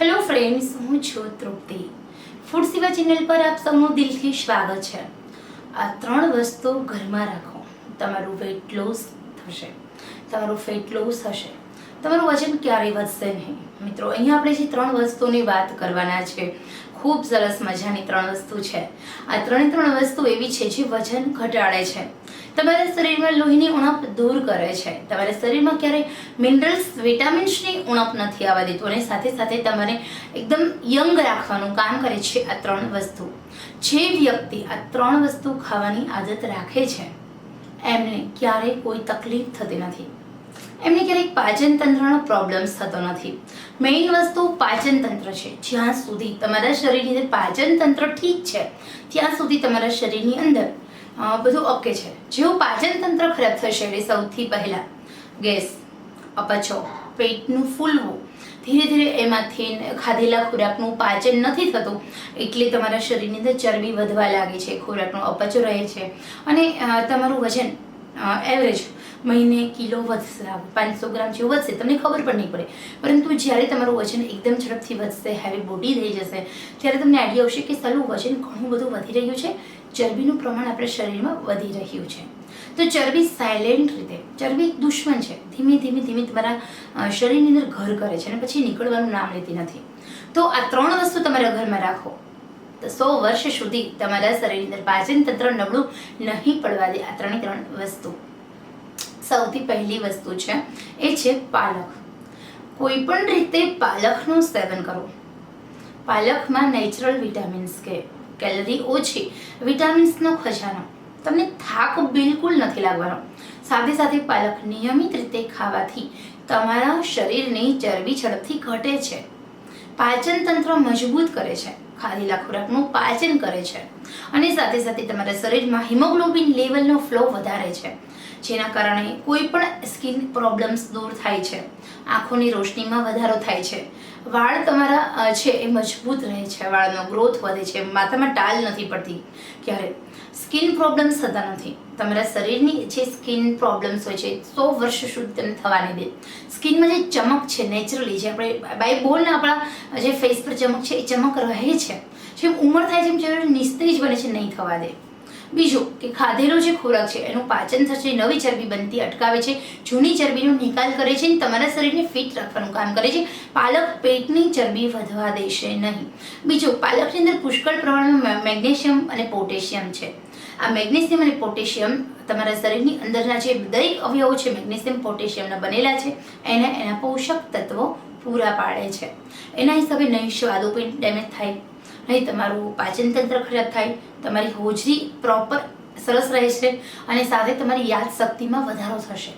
Hello friends હું છું તૃપ્તિ. Food સેવા ચેનલ પર આપ સૌનું દિલથી સ્વાગત છે. આ ત્રણ વસ્તુ ઘરમાં રાખો. તમારું વેટ લોસ થશે. તમારું ફેટ લોસ હશે. તમારું વજન ક્યારેય વધશે નહીં. મિત્રો, અહીંયા આપણે જે ત્રણ વસ્તુની વાત કરવાના છે, ખૂબ સરસ મજાની ત્રણ વસ્તુ છે. આ ત્રણે ત્રણ વસ્તુ એવી છે જે વજન ઘટાડે છે. તમારા શરીરમાં લોહીની ઉણપ દૂર કરે છે. તમારા શરીરમાં ક્યારેય મિનરલ્સ વિટામિન્સની ઉણપ નથી આવવા દેતું અને સાથે સાથે તમારે એકદમ યંગ રાખવાનું કામ કરે છે આ ત્રણ વસ્તુ. જે વ્યક્તિ આ ત્રણ વસ્તુ ખાવાની આદત રાખે છે, એમને ક્યારેય કોઈ તકલીફ થતી નથી. એમને ક્યારેક પાચન તંત્રનો પ્રોબ્લેમ્સ થતો નથી. મેઇન વસ્તુ પાચન તંત્ર છે. જ્યાં સુધી તમારા શરીરની પાચન તંત્ર ઠીક છે, ત્યાં સુધી તમારા શરીરની અંદર બધું ઓકે છે. જેવું પાચન તંત્ર ખરાબ થશે એટલે સૌથી પહેલા ગેસ અપચો, પેટનું ફૂલવું. ધીરે ધીરે એમાંથી ખાધેલા ખોરાકનું પાચન નથી થતું એટલે તમારા શરીરની અંદર ચરબી વધવા લાગે છે, ખોરાકનો અપચો રહે છે. અને તમારું વજન એવરેજ મહિને કિલો વધશે પાંચસો ગ્રામ જેવું વધશે, તમને ખબર પણ નહીં પડે. પરંતુ જ્યારે તમારું વજન એકદમ ઝડપથી વધશે હેવી બોડી થઈ જશે, ત્યારે તમને આઈડિયા આવશે કે સારું વજન ઘણું બધું વધી રહ્યું છે. ચરબીનું પ્રમાણ આપણા શરીરમાં વધી રહ્યું છે. તો ચરબી સાયલેન્ટ રીતે, ચરબી દુશ્મન છે. ધીમે ધીમે ધીમે તમારા શરીરની અંદર ઘર કરે છે અને પછી નીકળવાનું નામ લેતી નથી. તો આ ત્રણ વસ્તુ તમારા ઘરમાં રાખો. તો સો વર્ષ સુધી તમારા શરીરની અંદર પાચન તંત્ર નબળું નહીં પડવા દે. આ ત્રણે ત્રણ વસ્તુ. સૌથી પહેલી વસ્તુ છે, એ છે પાલક. કોઈ પણ રીતે પાલકનું સેવન કરો. પાલકમાં નેચરલ વિટામિન્સ કે કેલરી ઓછી વિટામિન્સનો ખજાનો. તમને થાક બિલકુલ નથી લાગવાનો. સાથે સાથે પાલક નિયમિત રીતે ખાવાથી તમારા શરીરની ચરબી ઝડપથી ઘટે છે. પાચન તંત્ર મજબૂત કરે છે. ખાધેલા ખોરાકનું પાચન કરે છે. અને સાથે સાથે તમારા શરીરમાં હિમોગ્લોબિન લેવલનો ફ્લો વધારે છે, જેના કારણે કોઈ પણ સ્કિન પ્રોબ્લેમ્સ દૂર થાય છે. આંખોની રોશનીમાં વધારો થાય છે. વાળ તમારા છે એ મજબૂત રહે છે, વાળનો ગ્રોથ વધે છે, માથામાં ટાલ નથી પડતી ક્યારે. સ્કિન પ્રોબ્લેમ્સ થતા નથી. તમારા શરીરની જે સ્કિન પ્રોબ્લેમ્સ હોય છે, સો વર્ષ સુધી તમને થવા નહીં દે. સ્કિનમાં જે ચમક છે નેચરલી જે આપણે બાય બોલને આપણા જે ફેસ પર ચમક છે, એ ચમક રહે છે. જેમ ઉંમર થાય છે, એમ જરૂર નિસ્તેજ બને છે, નહીં થવા દે. બીજું કે ખાધેલો જે ખોરાક છે, એનું પાચન થશે, નવી ચરબી બનતી અટકાવે છે, જૂની ચરબીનો નિકાલ કરે છે, અને તમારા શરીરને ફિટ રાખવાનું કામ કરે છે. પાલક પેટની ચરબી વધવા દેશે નહીં. બીજું, પાલકની અંદર પુષ્કળ પ્રમાણમાં મેગ્નેશિયમ અને પોટેશિયમ છે. આ મેગ્નેશિયમ અને પોટેશિયમ તમારા શરીરની અંદરના જે દરેક અવયવો છે, મેગ્નેશિયમ, પોટેશિયમના બનેલા છે, એને એના પોષક તત્વો પૂરા પાડે છે. એના હિસાબે નહીં સ્વાદુપિંડ ડેમેજ થાય નહીં, તમારું પાચનતંત્ર ખરાબ થાય, તમારી હોજરી પ્રોપર સરસ રહે છે અને સાથે તમારી યાદ શક્તિમાં વધારો થશે.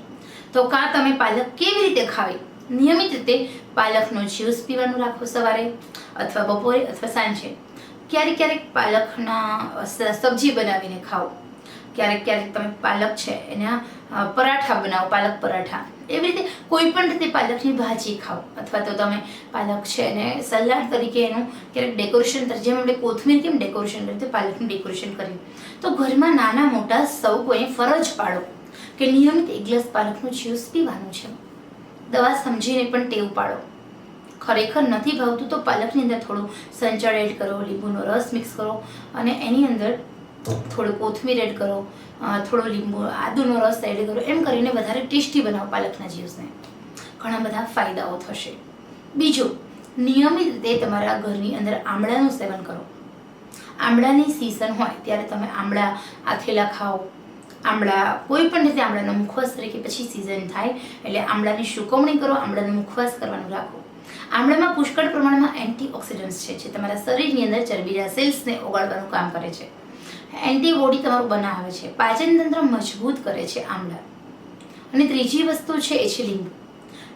તો કાં તમે પાલક કેવી રીતે ખાવી? નિયમિત રીતે પાલકનો જ્યુસ પીવાનું રાખો સવારે અથવા બપોરે અથવા સાંજે. ક્યારેક ક્યારેક પાલકના સબ્જી બનાવીને ખાઓ. ક્યારેક ક્યારેક તમે પાલક છે એના પરાઠા બનાવો, પાલક પરાઠા. એવી રીતે કોઈ પણ રીતે પાલકની ભાજી ખાઓ. અથવા તો તમે પાલક છે એને સલાડ તરીકે એનું ક્યારેક ડેકોરેશન જેમ આપણે કોથમીર કેમ ડેકોરેશન કરીએ, તો પાલકનું ડેકોરેશન કર્યું તો ઘરમાં નાના મોટા સૌ કોઈ ફરજ પાડો કે નિયમિત એક ગ્લાસ પાલકનું જ્યુસ પીવાનું છે. દવા સમજીને પણ ટેવ પાડો ખરેખર નથી ભાવતું તો પાલકની અંદર થોડું સંચળ એડ કરો, લીંબુનો રસ મિક્સ કરો અને એની અંદર થોડું કોથમીર એડ કરો થોડો લીંબુ, આદુનો રસ એડ કરો, એમ કરીને વધારે ટેસ્ટી બનાવો પાલકના જ્યુસને ઘણા બધા ફાયદાઓ થશે. બીજું, નિયમિત રીતે તમારા ઘરની અંદર આમળાનું સેવન કરો. આમળાની સિઝન હોય ત્યારે તમે આમળા આથેલા ખાઓ. આમળા કોઈ પણ રીતે આમળાનો મુખવાસ તરીકે પછી સિઝન થાય, એટલે આમળાની સુકવણી કરો, આમળાનો મુખવાસ કરવાનું રાખો. આમળામાં પુષ્કળ પ્રમાણમાં એન્ટીઓક્સિડન્ટ્સ છે, જે તમારા શરીરની અંદર ચરબીના સેલ્સને ઓગાળવાનું કામ કરે છે. એન્ટીબોડી તમારું બનાવે છે. પાચન તંત્ર મજબૂત કરે છે આમળા. અને ત્રીજી વસ્તુ છે એ છે લીંબુ.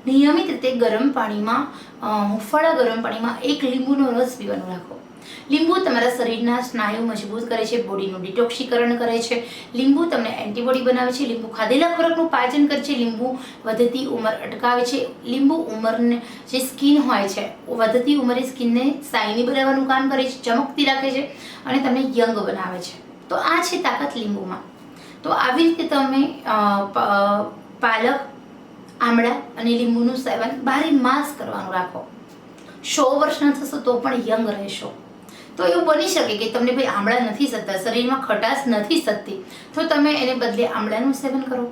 નિયમિત રીતે ગરમ પાણીમાં હુંફાળા ગરમ પાણીમાં એક લીંબુનો રસ પીવાનો રાખો. લીંબુ તમારા શરીરના સ્નાયુ મજબૂત કરે છે, બોડીનું ડિટોક્સીકરણ કરે છે. લીંબુ તમને એન્ટીબોડી બનાવે છે, લીંબુ ખાધેલા ખોરાકનું પાચન કરે છે, લીંબુ વધતી ઉંમર અટકાવે છે. લીંબુ ઉંમરને જે સ્કિન હોય છે વધતી ઉંમરે સ્કિનને સાઇની બનાવવાનું કામ કરે છે, ચમકતી રાખે છે અને તમને યંગ બનાવે છે. તો આ છે તાકાત લીંબુમાં. તો આવી રીતે તમે પાલક, આમળા અને લીંબુનું સેવન બારે માસ કરવાનું રાખો. સો વર્ષના થશો તો પણ યંગ રહેશો. તો એવું બની શકે કે તમને ભાઈ આમળા નથી સતતા શરીરમાં ખટાશ નથી સતતી તો તમે એને બદલે આમળાનું સેવન કરો.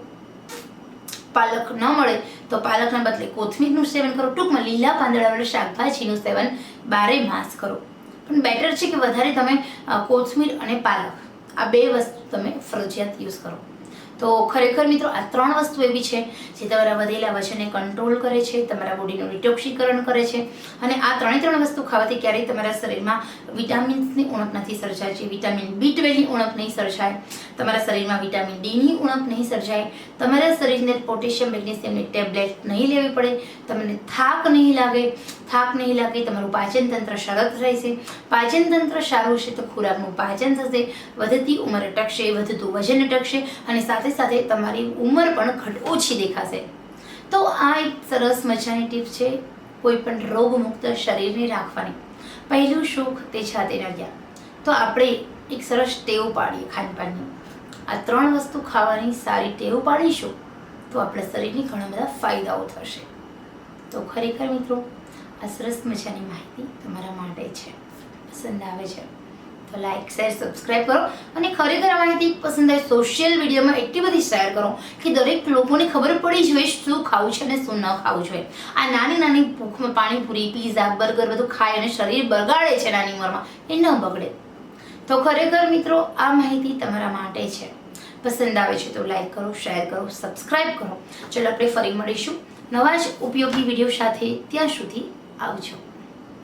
પાલક ન મળે તો પાલકના બદલે કોથમીરનું સેવન કરો. ટૂંકમાં લીલા પાંદડાવાળા શાકભાજીનું સેવન બારે માસ કરો. પણ બેટર છે કે વધારે તમે કોથમીર અને પાલક. આ બે વસ્તુ તમે ફરજિયાત યુઝ કરો. તો ખરેખર મિત્રો આ ત્રણ વસ્તુ એવી છે જે તમારા વધેલા વજનને કંટ્રોલ કરે છે, તમારા બોડીનું ડિટોક્સિકરણ કરે છે અને આ ત્રણે ત્રણ વસ્તુ ખાવાથી ક્યારેય તમારા શરીરમાં વિટામિન્સની ઉણપ નથી સર્જાય. છે વિટામિન બી ટ્વેલ્વની ઉણપ નહીં સર્જાય, તમારા શરીરમાં વિટામિન ડીની ઉણપ નહીં સર્જાય, તમારા શરીરને પોટેશિયમ મેગ્નેશિયમની ટેબ્લેટ નહીં લેવી પડે, તમને થાક નહીં લાગે, થાક નહીં લાગે, તમારું પાચન તંત્ર સરસ રહેશે પાચન તંત્ર સારું હશે તો ખોરાકનું પાચન થશે, વધતી ઉંમર અટકશે વધતું વજન અટકશે અને સાથે સાથે તમારી ઉંમર પણ ઘટ ઓછી દેખાશે. તો આ એક સરસ મજાની ટીપ છે, કોઈ પણ રોગમુક્ત શરીરને રાખવાની. પહેલું સુખ તે છાતે રહ્યા. તો આપણે એક સરસ ટેવ પાડીએ ખાનપાનની. આ ત્રણ વસ્તુ ખાવાની સારી ટેવ પાડીશું, તો આપણા શરીરને ઘણા બધા ફાયદાઓ થશે. તો ખરેખર મિત્રો, આ સરસ મજાની માહિતી તમારા માટે છે. પસંદ આવે છે. તો લાઈક શેર સબસ્ક્રાઈબ કરો. અને ખરેખર આ માહિતી પસંદ આવે સોશિયલ મીડિયામાં એટલી બધી શેર કરો કે દરેક લોકોને ખબર પડી જોઈએ શું ખાવું છે અને શું ન ખાવું જોઈએ આ નાની નાની ભૂખમાં પાણીપુરી પીઝા બર્ગર બધું ખાય અને શરીર બગાડે છે નાની ઉંમરમાં, એ ન બગડે. તો ખરેખર મિત્રો, આ માહિતી તમારા માટે છે. પસંદ આવે છે તો લાઈક કરો શેર કરો સબસ્ક્રાઈબ કરો. ચલો આપણે ફરી મળીશું. નવા જ ઉપયોગી વીડિયો સાથે ત્યાં સુધી આવજો.